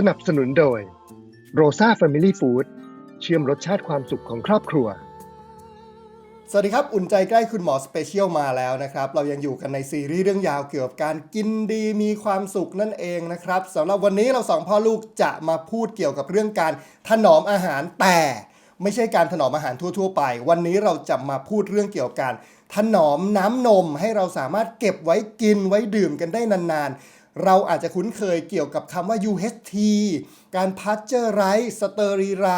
สนับสนุนโดย Rosa Family Food เชื่อมรสชาติความสุขของครอบครัว สวัสดีครับ อุ่นใจใกล้คุณหมอสเปเชียลมาแล้วนะครับ เรายังอยู่กันในซีรีส์เรื่องยาวเกี่ยวกับการกินดีมีความสุขนั่นเองนะครับสำหรับวันนี้เราสองพ่อลูกจะมาพูดเกี่ยวกับเรื่องการถนอมอาหารแต่ไม่ใช่การถนอมอาหารทั่ว ๆ ไป วันนี้เราจะมาพูดเรื่องเกี่ยวกับการถนอมน้ำนมให้เราสามารถเก็บไว้กินไว้ดื่มกันได้นานๆ เราอาจจะคุ้นเคยเกี่ยวกับคำว่า UHT การพัชเจอร์ไรสเตอรีไร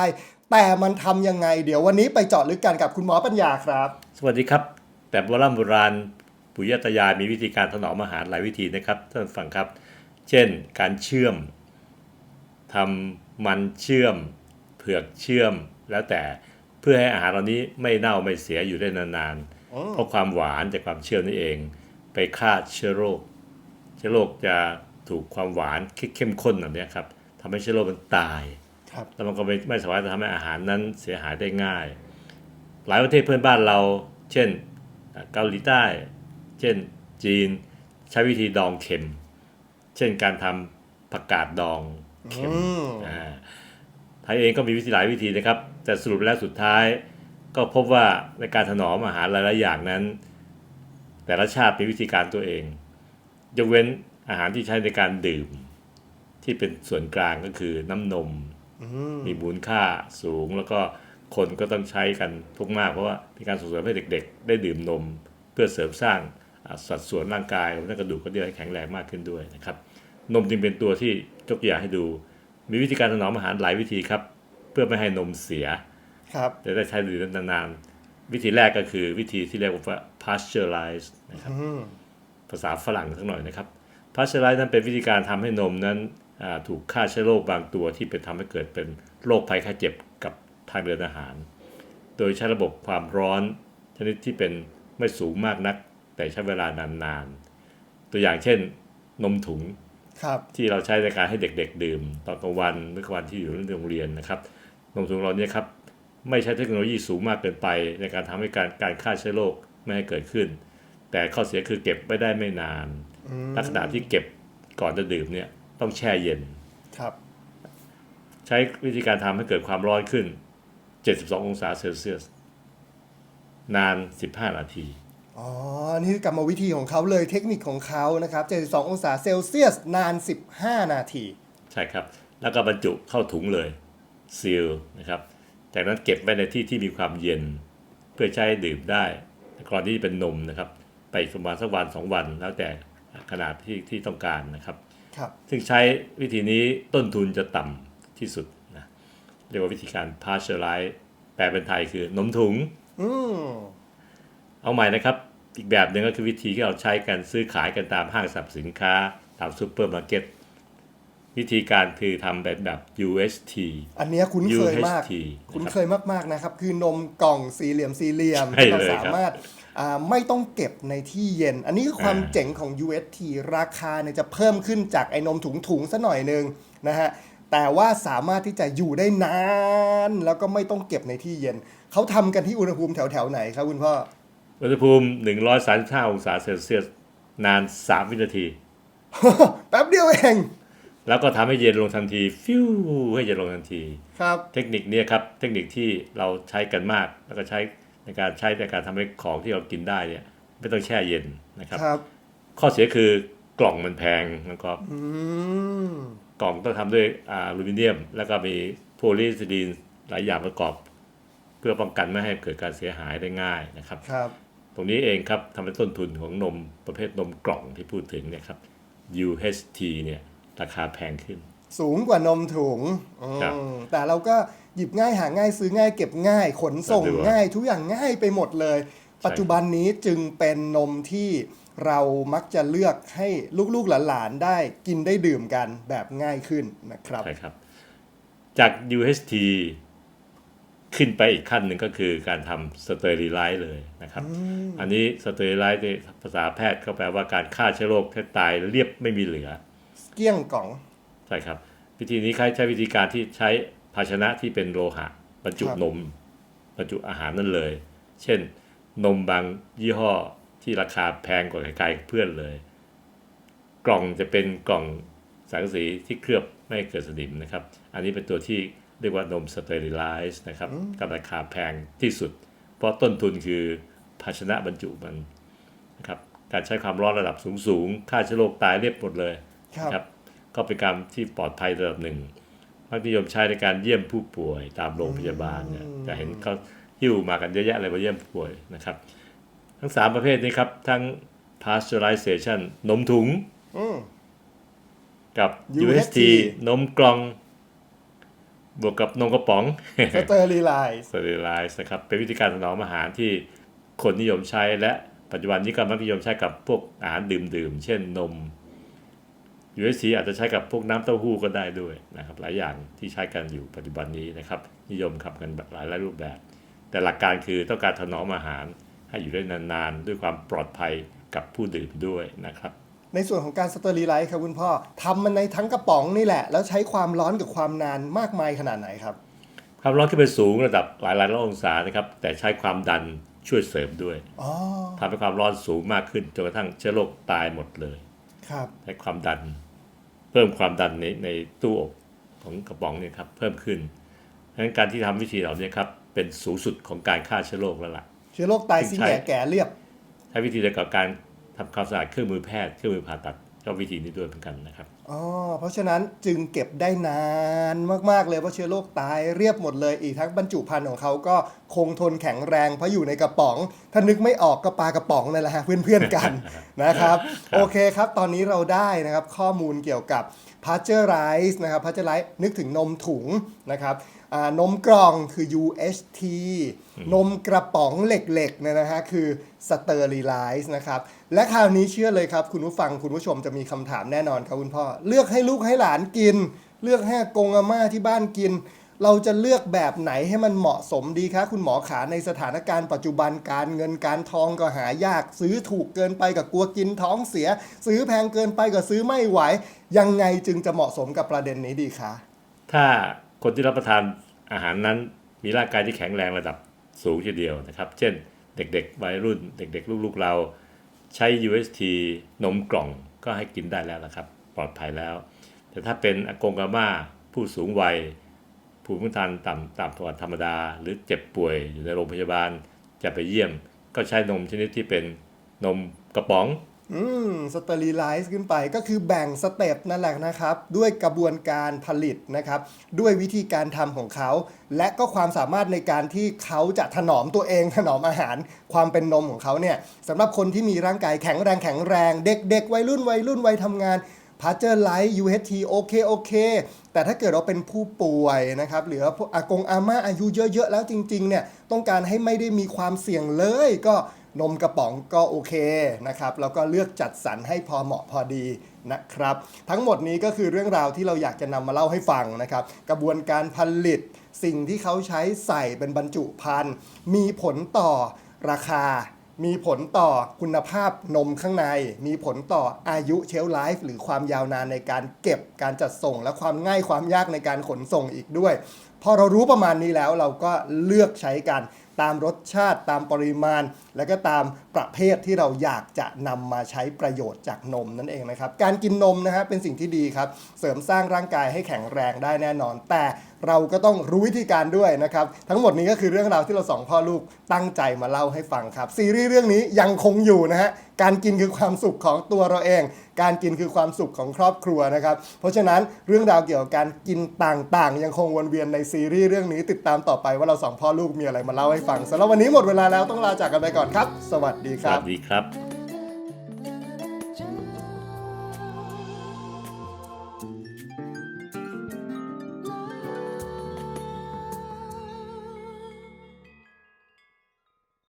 แต่มันทำยังไง เดี๋ยววันนี้ไปเจาะลึกกันกับคุณหมอปัญญาครับ สวัสดีครับ แต่โบราณโบราณปู่ย่าตายายมีวิธีการถนอมอาหารหลายวิธีนะครับท่านฟังครับ เช่น การเชื่อมทำมันเชื่อม เผือกเชื่อมแล้วแต่เพื่อให้อาหารเหล่านี้ไม่เน่าไม่เสียอยู่ได้นานๆเพราะความหวานจากความเชื่อมนี่เอง ไปฆ่าเชื้อโรค เชื้อโรคจะถูกความหวานเข้มข้นแบบนี้ครับทำให้เชื้อโรคมันตายครับแล้วมันก็ไม่ไม่สามารถจะทำให้อาหารนั้นเสียหายได้ง่าย หลายประเทศเพื่อนบ้านเรา เช่นเกาหลีใต้ เช่นจีน ใช้วิธีดองเค็ม เช่นการทำผักกาดดองเค็มอืมอ่าไทยเองก็มีวิธีหลายวิธีนะครับ แต่สรุปแล้วสุดท้าย ก็พบว่าในการถนอมอาหารหลายๆอย่างนั้น แต่ละชาติมีวิธีการตัวเอง ยกเว้นอาหารที่ใช้ในการดื่ม ที่เป็นส่วนกลางก็คือน้ำนมมีมูลค่าสูงแล้วก็คนก็ต้องใช้กันทุกมากเพราะว่าเป็นการส่งเสริมให้เด็ก ๆ ได้ดื่มนม เพื่อเสริมสร้างอ่าสัดส่วนร่างกายและกระดูกก็ได้แข็งแรงมากขึ้นด้วยนะครับ นมจึงเป็นตัวที่ยกตัวอย่างให้ดู มีวิธีการถนอมอาหารหลายวิธีครับ เพื่อไม่ให้นมเสียครับจะได้ใช้ดื่มนานๆวิธีแรกก็คือวิธีที่เรียกว่า pasteurize นะครับ ภาษาฝรั่งสักหน่อยนะครับ pasteurize นั้นเป็นวิธีการทำให้นมนั้นอ่าถูกฆ่าเชื้อโรคบางตัวที่เป็นทำให้เกิดเป็นโรคภัยไข้เจ็บกับทางเดินอาหาร โดยใช้ระบบความร้อนชนิดที่เป็นไม่สูงมากนัก แต่ใช้เวลานานๆ ตัวอย่างเช่น นมถุงครับที่เราใช้ในการให้เด็กๆ ดื่ม ตอนกลางวันเมื่อกลางวันที่อยู่ในโรงเรียนนะครับนมถุงเราเนี่ยครับไม่ใช้เทคโนโลยีสูงมากเกินไป ในการทำให้การการฆ่าเชื้อโรคไม่ให้เกิดขึ้น แต่ข้อเสียคือเก็บไม่ได้ไม่นานลักษณะที่เก็บก่อนจะดื่มเนี่ยต้องแช่เย็นครับ ใช้วิธีการทำให้เกิดความร้อนขึ้น 72 องศาเซลเซียส นาน 15 นาที อ๋อ นี่คือกรรมวิธีของเขาเลยเทคนิคของเขานะครับ 72 องศาเซลเซียส นาน 15 นาที ใช่ครับ แล้วก็บรรจุเข้าถุงเลยซีลนะครับ จากนั้นเก็บไว้ในที่ที่มีความเย็น เพื่อใช้ดื่มได้กรณีที่เป็นนมนะครับ ไปอีกประมาณสักวันสองวัน แล้วแต่ขนาดที่ที่ต้องการนะครับครับ ซึ่งใช้วิธีนี้ต้นทุนจะต่ำที่สุดนะเรียกว่าวิธีการ pasteurize แปลเป็นไทยคือนมถุงอืมเอาใหม่นะครับ อีกแบบหนึ่งก็คือวิธีที่เราใช้กันซื้อขายกันตามห้างสรรพสินค้า ตามซูเปอร์มาร์เก็ตวิธีการคือทำแบบแบบ UHT อันเนี้ยคุ้นเคยมาก UHT คุ้นเคยมากๆนะครับ คือนมกล่องสี่เหลี่ยมสี่เหลี่ยมใช่ที่เราเลยครับสามารถอ่า ไม่ต้องเก็บในที่เย็น อันนี้คือความอ่าเจ๋งของ UST ราคาเนี่ยจะเพิ่มขึ้นจากไอ้นมถุงๆซะหน่อยหนึงนะฮะแต่ว่าสามารถที่จะอยู่ได้นาน แล้วก็ไม่ต้องเก็บในที่เย็น เขาทำกันที่อุณหภูมิแถวๆไหนครับคุณพ่ออุณหภูมิ 135 องศาเซลเซียสนาน 3 วินาที แป๊บเดียวเอง แล้วก็ทำให้เย็นลงทันที ฟิวให้เย็นลงทันที ครับ เทคนิคเนี้ครับ เทคนิคที่เราใช้กันมาก แล้วก็ใช้ ในการใช้ในการทำให้ของที่เรากินได้เนี่ย ไม่ต้องแช่เย็นนะครับครับข้อเสียคือกล่องมันแพงนะครับอืมกล่องต้องทำด้วยอะลูมิเนียม แล้วก็มีโพลีเอทิลีนหลายอย่างประกอบ เพื่อป้องกันไม่ให้เกิดการเสียหายได้ง่ายนะครับครับตรงนี้เองครับทำให้ต้นทุนของนมประเภทนมกล่องที่พูดถึงเนี่ยครับ UHT เนี่ยราคาแพงขึ้น สูงกว่านมถุงอืมครับแต่เราก็หยิบง่ายหาง่ายซื้อง่ายเก็บง่าย ขนส่งสะดวกง่าย ทุกอย่างง่ายไปหมดเลย ปัจจุบันนี้จึงเป็นนมที่เรามักจะเลือกให้ลูกๆหลานๆได้กินได้ดื่มกันแบบง่ายขึ้นนะครับใช่ครับ จาก UHT ขึ้นไปอีกขั้นหนึ่งก็คือการทำสเตอริไลซ์เลยนะครับอันนี้สเตอริไลซ์ในภาษาแพทย์ก็แปลว่าการฆ่าเชื้อโรคให้ตายเรียบไม่มีเหลือ เกลี้ยงกล่อง ใช่ครับ วิธีนี้ใช้วิธีการที่ใช้ภาชนะที่เป็นโลหะบรรจุครับนมบรรจุอาหารนั่นเลย เช่น นมบางยี่ห้อที่ราคาแพงกว่าไกลๆเพื่อนเลย กล่องจะเป็นกล่องสังกะสีที่เคลือบไม่ให้เกิดสนิมนะครับ อันนี้เป็นตัวที่เรียกว่านมสเตอริไลซ์นะครับกับราคาแพงที่สุด เพราะต้นทุนคือภาชนะบรรจุมันนะครับการใช้ความร้อนระดับสูงๆฆ่าเชื้อโรคตายเรียบหมดเลยครับนะครับ ก็เป็นการที่ปลอดภัยระดับหนึ่งมักนิยมใช้ในการเยี่ยมผู้ป่วยตามโรงพยาบาลเนี่ยจะเห็นเขาหิ้วมากันเยอะแยะเลยมาเยี่ยมผู้ป่วยนะครับ ทั้ง3ประเภทนี้ครับ ทั้ง pasteurization นมถุงอืมกับ UHT UHT นมกล่อง บวกกับนมกระป๋องสเตอร์ลีไลซ์ sterilize นะครับ เป็นวิธีการถนอมอาหารที่คนนิยมใช้และปัจจุบันนี้ก็มักนิยมใช้กับพวกอาหารดื่มๆ เช่นนม UHT อาจจะใช้กับพวกน้ำเต้าหู้ก็ได้ด้วยนะครับหลายอย่างที่ใช้กันอยู่ปัจจุบันนี้นะครับนิยมขับกันแบบหลายหลายรูปแบบ แต่หลักการคือต้องการถนอมอาหารให้อยู่ได้นานๆ ด้วยความปลอดภัยกับผู้ดื่มด้วยนะครับในส่วนของการสเตอร์ลีไลซ์ครับคุณพ่อทำมันในทั้งกระป๋องนี่แหละ แล้วใช้ความร้อนกับความนานมากมายขนาดไหนครับความร้อนขึ้นไปสูงระดับหลายหลายร้อยองศานะครับแต่ใช้ความดันช่วยเสริมด้วยอ๋อทำให้ความร้อนสูงมากขึ้นจนกระทั่งเชื้อโรคตายหมดเลยครับใช้ความดัน เพิ่มความดันในในตู้อบของกระป๋องเนี่ยครับเพิ่มขึ้นดังนั้นการที่ทำวิธีเหล่านี้ครับเป็นสูงสุดของการฆ่าเชื้อโรคแล้วล่ะ เชื้อโรคตายซึ่สิ้งนใช้แก่แก่เรียบ ใช้วิธีเดียวกับการทำความสะอาดเครื่องมือแพทย์เครื่องมือผ่าตัด ก็วิธีนี้ด้วยเหมือนกันนะครับอ๋อเพราะฉะนั้นจึงเก็บได้นานมากๆเลยเพราะเชื้อโรคตายเรียบหมดเลยอีกทั้งบรรจุภัณฑ์ของเขาก็คงทนแข็งแรงเพราะอยู่ในกระป๋อง ถ้านึกไม่ออกก็ปลากระป๋องนั่นแหละฮะเพื่อนๆกันนะครับ โอเคครับ ตอนนี้เราได้นะครับข้อมูลเกี่ยวกับ p a s t e u r i z e นะครับ p a s t e u r i z e นึกถึงนมถุงนะครับอ่านมกล่องคือ UHT นมกระป๋องเหล็กๆเนี่ยนะฮะคือ Sterilize นะครับ และคราวนี้เชื่อเลยครับ คุณผู้ฟังคุณผู้ชมจะมีคำถามแน่นอนครับคุณพ่อ เลือกให้ลูกให้หลานกิน เลือกให้กงอาม่าที่บ้านกิน เราจะเลือกแบบไหนให้มันเหมาะสมดีคะคุณหมอขาในสถานการณ์ปัจจุบันการเงินการทองก็หายาก ซื้อถูกเกินไปกับกลัวกินท้องเสีย ซื้อแพงเกินไปก็ซื้อไม่ไหว ยังไงจึงจะเหมาะสมกับประเด็นนี้ดีคะถ้าคนที่รับประทานอาหารนั้นมีร่างกายที่แข็งแรงระดับสูงทีเดียวนะครับ เช่น เด็กๆวัยรุ่น เด็ก ๆ ลูกๆเรา ใช้ UST นมกล่องก็ให้กินได้แล้วนะครับ ปลอดภัยแล้ว แต่ถ้าเป็นอากงอาม่าผู้สูงวัยภูมิคุ้มกันต่ำต่ำกว่าธรรมดา หรือเจ็บป่วยอยู่ในโรงพยาบาลจะไปเยี่ยม ก็ใช้นมชนิดที่เป็นนมกระป๋อง อืมสเตอริไลซ์ขึ้นไปก็คือแบ่งสเต็ปนั่นแหละนะครับ ด้วยกระบวนการผลิตนะครับ ด้วยวิธีการทำของเขา และก็ความสามารถในการที่เขาจะถนอมตัวเองถนอมอาหาร ความเป็นนมของเขาเนี่ยสำหรับคนที่มีร่างกายแข็งแรงแข็งแรง เด็กๆวัยรุ่นวัยรุ่นวัยทำงานพาเจอร์ไลท์ UHT โอเคโอเค แต่ถ้าเกิดเราเป็นผู้ป่วยนะครับ หรืออากงอาม่าอายุเยอะๆ แล้วจริงๆ เนี่ย ต้องการให้ไม่ได้มีความเสี่ยงเลย ก็ นมกระป๋องก็โอเคนะครับแล้วก็เลือกจัดสรรให้พอเหมาะพอดีนะครับ ทั้งหมดนี้ก็คือเรื่องราวที่เราอยากจะนำมาเล่าให้ฟังนะครับ กระบวนการผลิตสิ่งที่เขาใช้ใส่เป็นบรรจุภัณฑ์มีผลต่อราคา มีผลต่อคุณภาพนมข้างใน มีผลต่ออายุเชลไลฟ์หรือความยาวนานในการเก็บการจัดส่ง และความง่ายความยากในการขนส่งอีกด้วย พอเรารู้ประมาณนี้แล้วเราก็เลือกใช้กัน ตามรสชาติตามปริมาณ และก็ตามประเภทที่เราอยากจะนำมาใช้ประโยชน์จากนมนั่นเองนะครับ การกินนมนะฮะเป็นสิ่งที่ดีครับ เสริมสร้างร่างกายให้แข็งแรงได้แน่นอน แต่เราก็ต้องรู้วิธีการด้วยนะครับ ทั้งหมดนี้ก็คือเรื่องราวที่เราสองพ่อลูกตั้งใจมาเล่าให้ฟังครับ ซีรีส์เรื่องนี้ยังคงอยู่นะฮะ การกินคือความสุขของตัวเราเอง การกินคือความสุขของครอบครัวนะครับ เพราะฉะนั้นเรื่องราวเกี่ยวกับการกินต่างๆ ยังคงวนเวียนในซีรีส์เรื่องนี้ติดตามต่อไปว่าเราสองพ่อลูกมีอะไรมาเล่าให้ฟังสำหรับวันนี้หมดเวลาแล้วต้องลาจากกันไปก่อนครับ สวัสดีสครับ วัสดีครับ